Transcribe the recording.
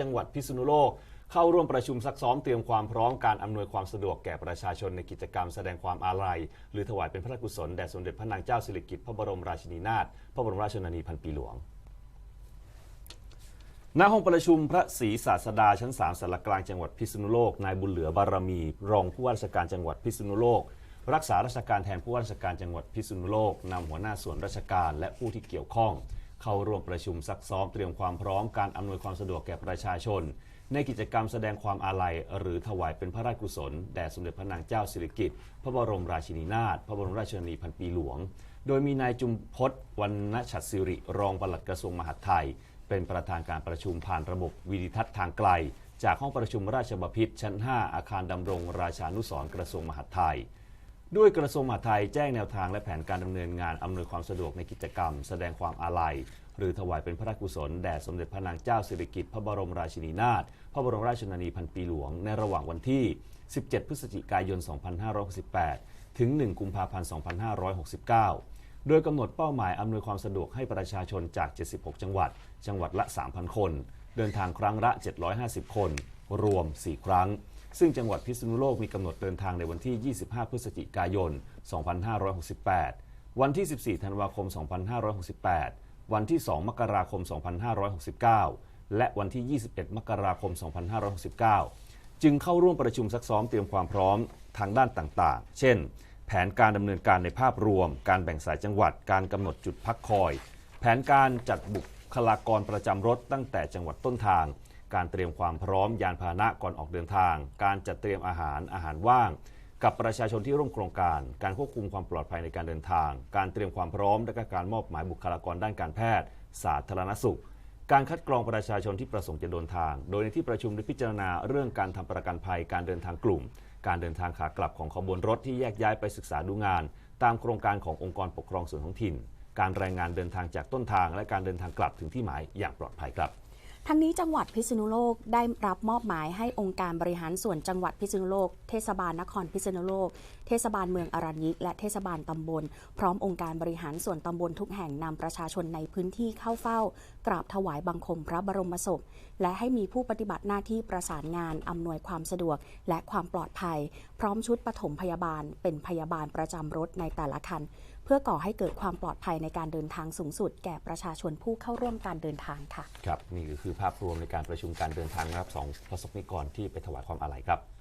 จังหวัดพิษณุโลก เข้าร่วมประชุมซักซ้อมเตรียมความพร้อมการอำนวยความสะดวกแก่ประชาชนในกิจกรรมแสดงความอาลัย หรือถวายเป็นพระราชกุศลแด่สมเด็จพระนางเจ้าสิริกิติ์พระบรมราชินีนาถพระบรมราชชนนีพันปีหลวงณห้องประชุมพระศรีศาสดาชั้น 3สารกลางจังหวัดพิษณุโลกนายบุญเหลือบารมี รองผู้ว่าราชการจังหวัดพิษณุโลก รักษาราชการแทนผู้ว่าราชการจังหวัดพิษณุโลกนำหัวหน้าส่วนราชการและผู้ที่เกี่ยวข้อง เข้าร่วมประชุมซักซ้อมเตรียมความพร้อมการอำนวยความสะดวกแก่ประชาชน ในกิจกรรมแสดงความอาลัย หรือถวายเป็นพระราชกุศลแด่สมเด็จพระนางเจ้าสิริกิติ์พระบรมราชินีนาถพระบรมราชชนีพันปีหลวง โดยมีนายจุมพศวรรณชัดสิริรองปลัดกระทรวงมหาดไทย เป็นประธานการประชุมผ่านระบบวิดิทัศน์ทางไกล จากห้องประชุมราชบพิตรชั้น 5 อาคารดำรงราชานุสรณ์กระทรวงมหาดไทย ด้วยกระทรวงมหาดไทยแจ้งแนวทางและแผนการดำเนินงานอำนวยความสะดวกในกิจกรรม แสดงความอาลัย หรือถวายเป็นพระราชกุศลแด่สมเด็จพระนางเจ้าสิริกิติ์พระบรมราชินีนาถพระบรมราชชนนีพันปีหลวง ในระหว่างวันที่ 17 พฤศจิกายน 2568 ถึง 1 กุมภาพันธ์ 2569 โดยกำหนดเป้าหมายอำนวยความสะดวกให้ประชาชนจาก 76 จังหวัด จังหวัดละ 3,000 คน เดินทางครั้งละ 750 คน รวม 4 ครั้ง ซึ่งจังหวัดพิษณุโลกมีกำหนดเดินทางในวันที่ 25 พฤศจิกายน 2568 วันที่ 14 ธันวาคม 2568 วันที่ 2 มกราคม 2569 และวันที่ 21 มกราคม 2569 จึงเข้าร่วมประชุมซักซ้อมเตรียมความพร้อมทางด้านต่างๆ เช่น แผนการดำเนินการในภาพรวม การแบ่งสายจังหวัด การกำหนดจุดพักคอย แผนการจัดบุคลากรประจำรถตั้งแต่จังหวัดต้นทาง การเตรียมความพร้อมยานพาหนะก่อนออกเดินทาง การจัดเตรียมอาหารอาหารว่าง กับประชาชนที่ร่วมโครงการ การควบคุมความปลอดภัยในการเดินทาง การเตรียมความพร้อมและก็การมอบหมายบุคลากรด้านการแพทย์ สาธารณสุข การคัดกรองประชาชนที่ประสงค์จะเดินทาง โดยในที่ประชุมได้พิจารณาเรื่องการทำประกันภัยการเดินทางกลุ่ม การเดินทางขากลับของขบวนรถที่แยกย้ายไปศึกษาดูงาน ตามโครงการขององค์กรปกครองส่วนท้องถิ่น การรายงานเดินทางจากต้นทาง และการเดินทางกลับถึงที่หมายอย่างปลอดภัยครับ ทั้งนี้จังหวัดพิษณุโลกได้รับมอบหมายให้องค์การบริหารส่วนจังหวัดพิษณุโลก เทศบาลนครพิษณุโลก เทศบาลเมืองอรัญญิกและเทศบาลตำบล พร้อมองค์การบริหารส่วนตำบลทุกแห่งนำประชาชนในพื้นที่เข้าเฝ้า กราบถวายบังคมพระบรมศพ และให้มีผู้ปฏิบัติหน้าที่ประสานงานอำนวยความสะดวก และความปลอดภัย พร้อมชุดปฐมพยาบาล เป็นพยาบาลประจำรถในแต่ละคัน เพื่อก่อให้เกิดความปลอดภัยในการเดินทางสูงสุด แก่ประชาชนผู้เข้าร่วมการเดินทางค่ะ ครับ นี่ก็คือภาพรวมในการประชุมการเดินทางนะครับสองประสบนิกรที่ไปถวายความอาลัยครับ